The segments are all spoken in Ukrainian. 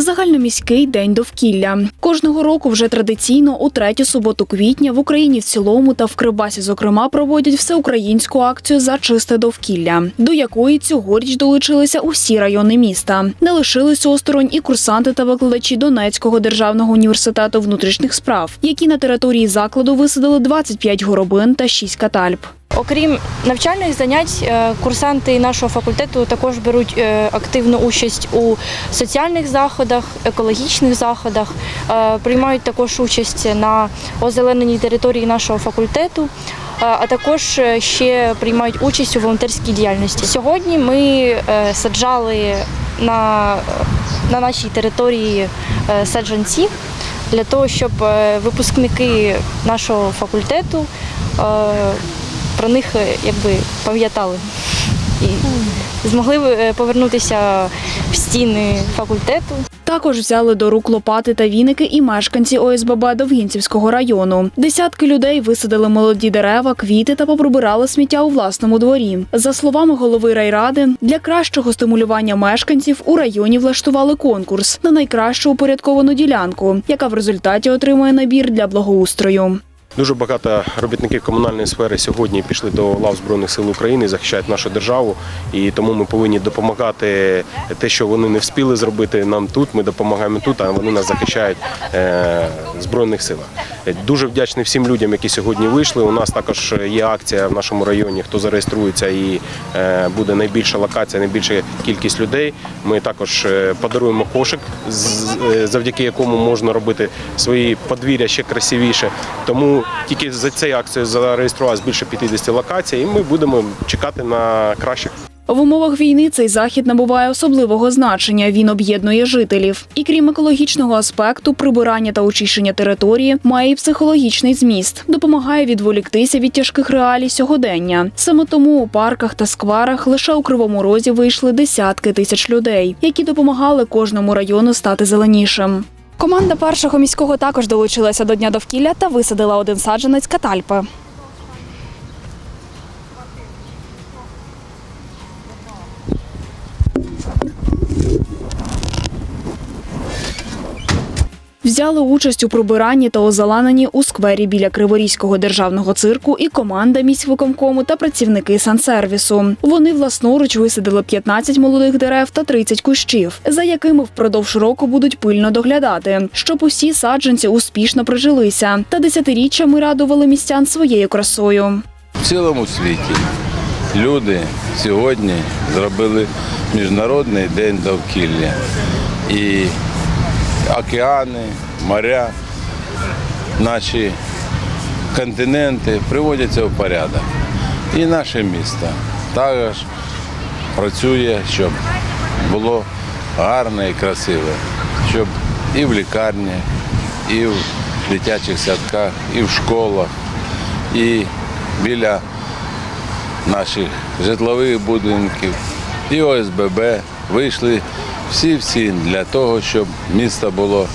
Загальноміський день довкілля кожного року вже традиційно у третю суботу квітня в Україні в цілому та в Кривбасі, зокрема, проводять всеукраїнську акцію за чисте довкілля, до якої цьогоріч долучилися усі райони міста. Не лишились осторонь і курсанти та викладачі Донецького державного університету внутрішніх справ, які на території закладу висадили 25 горобин та 6 катальб. Окрім навчальних занять, е, курсанти нашого факультету також беруть е, активну участь у соціальних заходах, екологічних заходах, е, приймають також участь на озелененій території нашого факультету. А також ще приймають участь у волонтерській діяльності. Сьогодні ми саджали на, на нашій території саджанці для того, щоб випускники нашого факультету про них е, якби пам'ятали і змогли е, повернутися в стіни факультету. Також взяли до рук лопати та віники і мешканці ОСББ Довгінцівського району. Десятки людей висадили молоді дерева, квіти та поприбирали сміття у власному дворі. За словами голови райради, для кращого стимулювання мешканців у районі влаштували конкурс на найкращу упорядковану ділянку, яка в результаті отримує набір для благоустрою. Дуже багато робітників комунальної сфери сьогодні пішли до лав Збройних сил України, захищають нашу державу, і тому ми повинні допомагати те, що вони не встигли зробити нам тут. Ми допомагаємо тут, а вони нас захищають е, в збройних силах. Дуже вдячний всім людям, які сьогодні вийшли. У нас також є акція в нашому районі. Хто зареєструється і е, буде найбільша локація, найбільша кількість людей. Ми також е, подаруємо кошик, е, завдяки якому можна робити свої подвір'я ще красивіше. Тому тільки за цією акцією зареєструвалось більше 50 локацій, і ми будемо чекати на кращих. В умовах війни цей захід набуває особливого значення. Він об'єднує жителів. І крім екологічного аспекту, прибирання та очищення території має і психологічний зміст, допомагає відволіктися від тяжких реалій сьогодення. Саме тому у парках та скварах лише у кривому розі вийшли десятки тисяч людей, які допомагали кожному району стати зеленішим. Команда першого міського також долучилася до дня довкілля та висадила один саджанець катальпи. Взяли участь у прибиранні та озелененні у сквері біля Криворізького державного цирку і команда міськвиконкому та працівники сансервісу. Вони власноруч висадили 15 молодих дерев та 30 кущів, за якими впродовж року будуть пильно доглядати, щоб усі саджанці успішно прижилися та десятиріччями радували містян своєю красою. В цілому світі люди сьогодні зробили Міжнародний день довкілля. І океани, моря, наші континенти приводяться в порядок. І наше місто також працює, щоб було гарне і красиве, щоб і в лікарні, і в дитячих садках, і в школах, і біля наших житлових будинків і ОСББ вийшли всі-всі для того, щоб місто було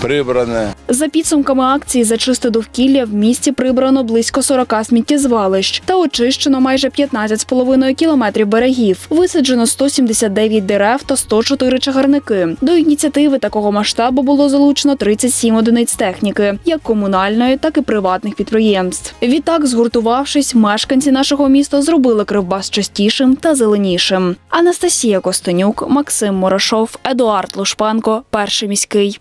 прибране. За підсумками акції за чисте довкілля в місті прибрано близько 40 сміттєзвалищ та очищено майже 15,5 кілометрів берегів. Висаджено 179 дерев та 104 чагарники. До ініціативи такого масштабу було залучено 37 одиниць техніки, як комунальної, так і приватних підприємств. Відтак, згуртувавшись, мешканці нашого міста зробили Кривбас частішим та зеленішим. Анастасія Костенюк, Максим Морошов, Едуард Лушпенко, перший міський.